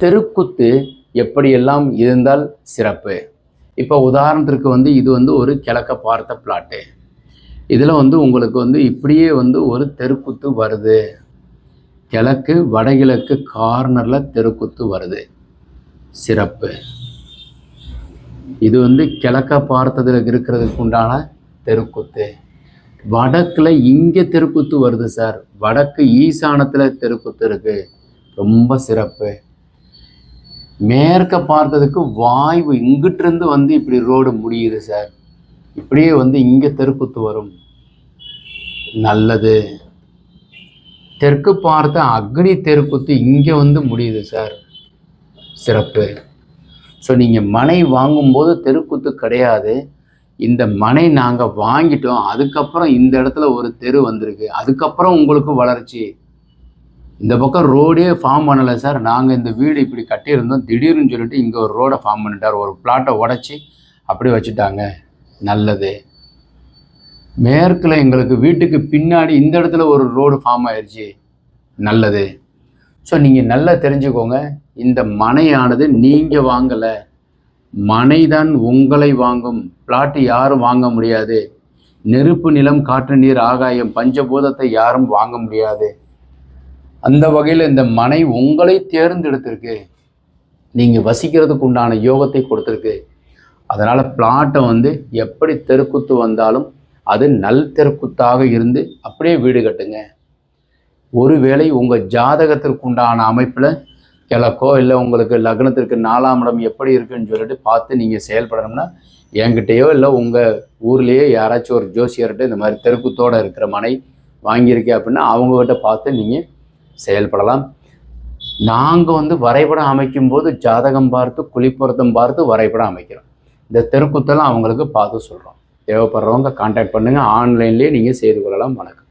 தெருக்குத்து எப்படியெல்லாம் இருந்தால் சிறப்பு? இப்போ உதாரணத்திற்கு வந்து இது வந்து ஒரு கிழக்க பார்த்த பிளாட்டு இதில் வந்து உங்களுக்கு வந்து இப்படியே வந்து ஒரு தெருக்குத்து வருது. கிழக்கு வடகிழக்கு கார்னரில் தெருக்குத்து வருது. சிறப்பு. இது வந்து கிழக்க பார்த்ததில் இருக்கிறதுக்கு உண்டான தெருக்குத்து. வடக்கில் இங்கே தெருக்குத்து வருது சார். வடக்கு ஈசானத்தில் தெருக்குத்து இருக்குது ரொம்ப சிறப்பு. மேற்க பார்த்ததுக்கு வாய்வு இங்கிட்டிருந்து வந்து இப்படி ரோடு முடியுது சார். இப்படியே வந்து இங்கே தெருக்குத்து வரும். நல்லது. தெற்கு பார்த்த அக்னி தெருக்குத்து இங்கே வந்து முடியுது சார். சிறப்பு. ஸோ நீங்கள் மனை வாங்கும்போது தெருக்குத்து கிடையாது. இந்த மனை நாங்கள் வாங்கிட்டோம். அதுக்கப்புறம் இந்த இடத்துல ஒரு தெரு வந்திருக்கு. அதுக்கப்புறம் உங்களுக்கு வளர்ச்சி. இந்த பக்கம் ரோடே ஃபார்ம் பண்ணலை சார் நாங்கள் இந்த வீடு இப்படி கட்டியிருந்தோம். திடீர்னு சொல்லிட்டு இங்கே ஒரு ரோடை ஃபார்ம் பண்ணிட்டார். ஒரு பிளாட்டை உடச்சி அப்படி வச்சுட்டாங்க. நல்லது. மேற்கில் எங்களுக்கு வீட்டுக்கு பின்னாடி இந்த இடத்துல ஒரு ரோடு ஃபார்ம் ஆயிடுச்சு நல்லது. ஸோ நீங்கள் நல்லா தெரிஞ்சுக்கோங்க. இந்த மனையானது நீங்கள் வாங்கலை. மனைதான் உங்களை வாங்கும். பிளாட்டு யாரும் வாங்க முடியாது. நெருப்பு நிலம் காற்று நீர் ஆகாயம் பஞ்சபூதத்தை யாரும் வாங்க முடியாது. அந்த வகையில் இந்த மனை உங்களை தேர்ந்தெடுத்திருக்கு. நீங்கள் வசிக்கிறதுக்கு உண்டான யோகத்தை கொடுத்துருக்கு. அதனால் பிளாட்டை வந்து எப்படி தெருக்குத்து வந்தாலும் அது நல் தெருக்குத்தாக இருந்து அப்படியே வீடு கட்டுங்க. ஒருவேளை உங்கள் ஜாதகத்திற்கு உண்டான அமைப்பில் கிழக்கோ இல்லை உங்களுக்கு லக்னத்திற்கு நாலாம் இடம் எப்படி இருக்குன்னு சொல்லிட்டு பார்த்து நீங்கள் செயல்படணும்னா என்கிட்டயோ இல்லை உங்கள் ஊர்லேயோ யாராச்சும் ஒரு ஜோசியர்கிட்ட இந்த மாதிரி தெருக்குத்தோடு இருக்கிற மனை வாங்கியிருக்கே அப்படின்னா அவங்கக்கிட்ட பார்த்து நீங்கள் செயல்படலாம். நாங்கள் வந்து வரைபடம் அமைக்கும்போது ஜாதகம் பார்த்து குளிப்பொருத்தம் பார்த்து வரைபடம் அமைக்கிறோம். இந்த தெருக்குத்தெல்லாம் அவங்களுக்கு பார்த்து சொல்கிறோம் தேவைப்படுறவங்க காண்டாக்ட் பண்ணுங்கள் ஆன்லைன்லேயே நீங்கள் செய்து கொள்ளலாம். வணக்கம்.